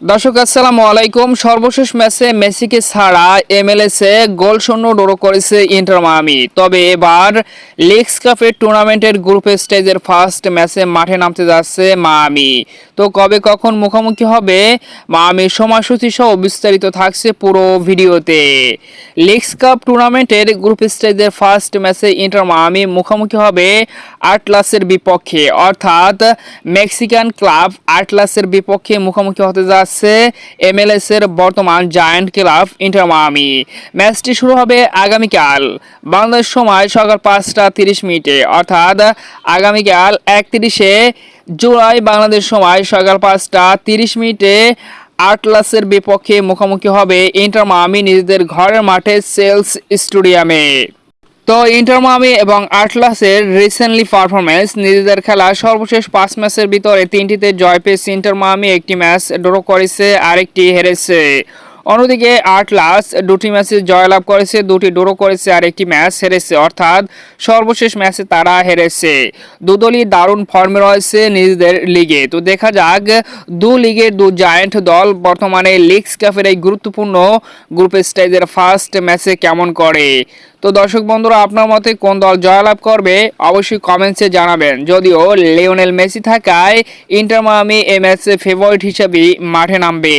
দর্শক, আসসালামু আলাইকুম। সর্বশেষ ম্যাচে মেসিকে ছাড়া এমএলএসে গোল শূন্য ড্র করেছে ইন্টার মায়ামি। তবে এবার লিগস কাপের টুর্নামেন্টের গ্রুপ স্টেজের ফার্স্ট ম্যাচে মাঠে নামতে যাচ্ছে মায়ামি। তো কবে কখন মুখোমুখি হবে মায়ামির সময়সূচি সহ বিস্তারিত থাকছে পুরো ভিডিওতে। লিগস কাপ টুর্নামেন্টের গ্রুপ স্টেজের ফার্স্ট ম্যাচে ইন্টার মায়ামি মুখোমুখি হবে আটলাসের বিপক্ষে। অর্থাৎ মেক্সিকান ক্লাব আটলাসের বিপক্ষে মুখোমুখি হতে যাচ্ছে এমএলএস এর বর্তমান জায়ান্ট ক্লাব ইন্টার মায়ামি ম্যাচটি শুরু হবে আগামীকাল। বাংলাদেশ সময় সকাল পাঁচটা তিরিশ মিনিটে। অর্থাৎ আগামীকাল একত্রিশে জুলাই বাংলাদেশ সময় সকাল পাঁচটা তিরিশ মিনিটে আটলাসের বিপক্ষে মুখোমুখি হবে ইন্টার মায়ামি নিজেদের ঘরের মাঠে সেলস স্টেডিয়ামে তো ইন্টার মামি এবং আটলাসের রিসেন্টলি পারফরমেন্স নিজেদের খেলা সর্বশেষ পাঁচ ম্যাচের ভিতরে তিনটিতে জয় পেয়েছে ইন্টার মামি। একটি ম্যাচ ড্র করেছে, আরেকটি হেরেছে। অন্যদিকে আটলাস দুটি ম্যাচে জয়লাভ করেছে, দুটি ড্র করেছে আর একটি ম্যাচ হেরেছে। অর্থাৎ সর্বশেষ ম্যাচে তারা হেরেছে। দুদলই দারুণ ফর্মে রয়েছে নিজেদের লিগে। তো দেখা যাক, দু লিগের দু জায়ান্ট দল বর্তমানে লিগস কাপের এই গুরুত্বপূর্ণ গ্রুপ স্টেজের ফার্স্ট ম্যাচে কেমন করে? তো দর্শক বন্ধুরা, আপনার মতে কোন দল জয়লাভ করবে? অবশ্যই কমেন্টসে জানাবেন। যদিও লিওনেল মেসি থাকায় ইন্টার মায়ামি এই ম্যাচে ফেভারিট হিসেবেই মাঠে নামবে।